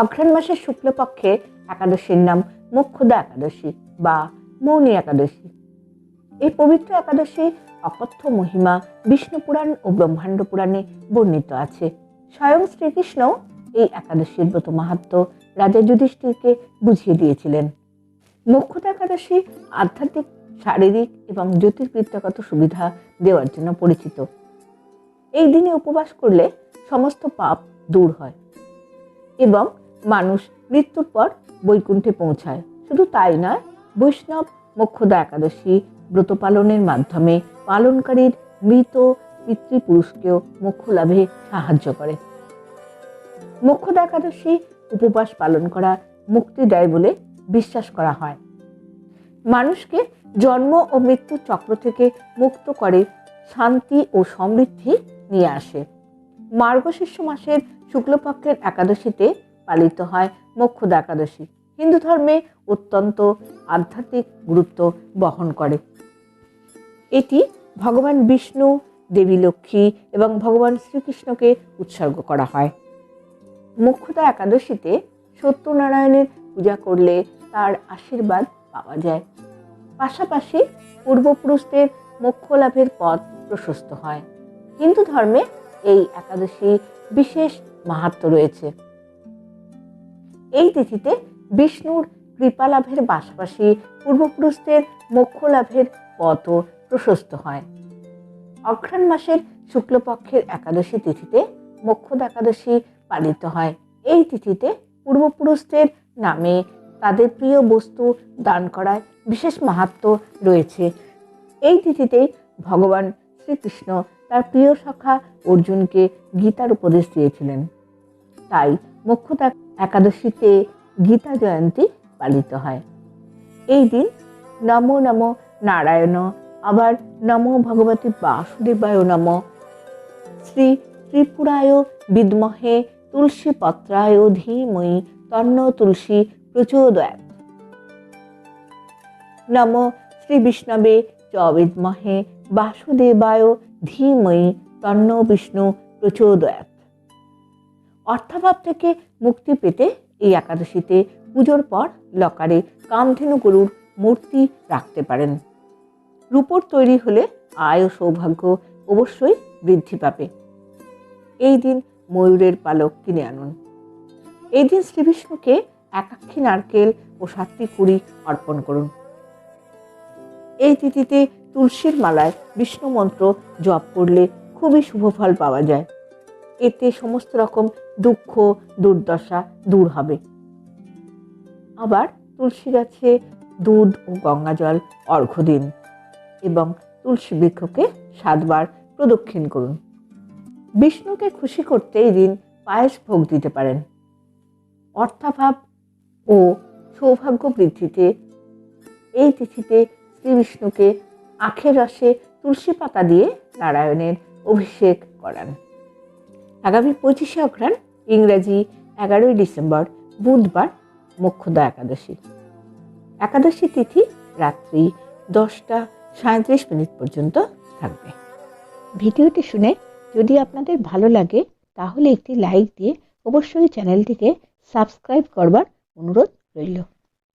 অঘ্রাণ মাসের শুক্লপক্ষে একাদশীর নাম মোক্ষদা একাদশী বা মৌনী একাদশী। এই পবিত্র একাদশী অকথ্য মহিমা, বিষ্ণু পুরাণ ও ব্রহ্মাণ্ড পুরাণে বর্ণিত আছে। স্বয়ং শ্রীকৃষ্ণ এই একাদশীর ব্রত মাহাত্ম রাজা যুধিষ্ঠিরকে বুঝিয়ে দিয়েছিলেন। মোক্ষদা একাদশী আধ্যাত্মিক, শারীরিক এবং জ্যোতির্বিদ্যাগত সুবিধা দেওয়ার জন্য পরিচিত। এই দিনে উপবাস করলে সমস্ত পাপ দূর হয় এবং মানুষ মৃত্যুর পর বৈকুণ্ঠে পৌঁছায়। শুধু তাই নয়, বৈষ্ণব মোক্ষদা একাদশী ব্রত পালনের মাধ্যমে পালনকারীর মৃত পিতৃপুরুষকেও মোক্ষ লাভে সাহায্য করে। মোক্ষদা একাদশী উপবাস পালন করা মুক্তি দেয় বলে বিশ্বাস করা হয়। মানুষকে জন্ম ও মৃত্যু চক্র থেকে মুক্ত করে শান্তি ও সমৃদ্ধি নিয়ে আসে। মার্গশীর্ষ মাসের শুক্লপক্ষের একাদশীতে পালিত হয় মোক্ষদা একাদশী। হিন্দু ধর্মে অত্যন্ত আধ্যাত্মিক গুরুত্ব বহন করে। এটি ভগবান বিষ্ণু, দেবী লক্ষ্মী এবং ভগবান শ্রীকৃষ্ণকে উৎসর্গ করা হয়। মুখ্যতা একাদশীতে সত্যনারায়ণের পূজা করলে তার আশীর্বাদ পাওয়া যায়। পাশাপাশি পূর্বপুরুষদের মোক্ষ লাভের পথ প্রশস্ত হয়। হিন্দু ধর্মে এই একাদশী বিশেষ মাহাত্ম রয়েছে। এই তিথিতে বিষ্ণুর কৃপা লাভের পাশাপাশি পূর্বপুরুষদের মোক্ষ লাভের পথও প্রশস্ত হয়। অঘ্রাণ মাসের শুক্লপক্ষের একাদশী তিথিতে মোক্ষদ একাদশী পালিত হয়। এই তিথিতে পূর্বপুরুষদের নামে তাদের প্রিয় বস্তু দান করায় বিশেষ মাহাত্ম রয়েছে। এই তিথিতেই ভগবান শ্রীকৃষ্ণ তার প্রিয় সখা অর্জুনকে গীতার উপদেশ দিয়েছিলেন। তাই মোক্ষদা একাদশীতে গীতা জয়ন্তী পালিত হয়। এই দিন নমো নমো নারায়ণ, আবার নমো ভগবতী বাসুদেবায় নম। শ্রী ত্রিপুরায় বিদ্মহে তুলসী পত্রায় ধীময়ী তন্ন তুলসী প্রচোদয়াত। নম শ্রী বিষ্ণবে চ বিদ্মহে বাসুদেবায় ধীময়ী তন্ন বিষ্ণু প্রচোদয়াত। অর্থাভাব থেকে মুক্তি পেতে এই একাদশীতে পুজোর পর লকারে কামধেনু গরুর মূর্তি রাখতে পারেন। রূপোর তৈরি হলে আয় ও সৌভাগ্য অবশ্যই বৃদ্ধি পাবে। এই দিন ময়ূরের পালক কিনে আনুন। এই দিন শ্রীবিষ্ণুকে একাক্ষী নারকেল ও সাতটি কুড়ি অর্পণ করুন। এই তিথিতে তুলসীর মালায় বিষ্ণু মন্ত্র জপ করলে খুবই শুভ ফল পাওয়া যায়। এতে সমস্ত রকম দুঃখ, দুর্দশা দূর হবে। আবার তুলসী গাছে দুধ ও গঙ্গা জল অর্ঘ্য দিন এবং তুলসী বৃক্ষকে সাতবার প্রদক্ষিণ করুন। বিষ্ণুকে খুশি করতে এই দিন পায়েস ভোগ দিতে পারেন। অর্থাভাব ও সৌভাগ্য বৃদ্ধিতে এই তিথিতে শ্রী বিষ্ণুকে আখের রসে তুলসী পাতা দিয়ে নারায়ণের অভিষেক করান। আগামী পঁচিশে অঘ্রাণ ইংরাজি এগারোই ডিসেম্বর, বুধবার মোক্ষদা একাদশী। একাদশী তিথি রাত্রি দশটা সাঁত্রিশ মিনিট পর্যন্ত থাকবে। ভিডিওটি শুনে যদি আপনাদের ভালো লাগে, তাহলে একটি লাইক দিয়ে অবশ্যই চ্যানেলটিকে সাবস্ক্রাইব করবার অনুরোধ রইল।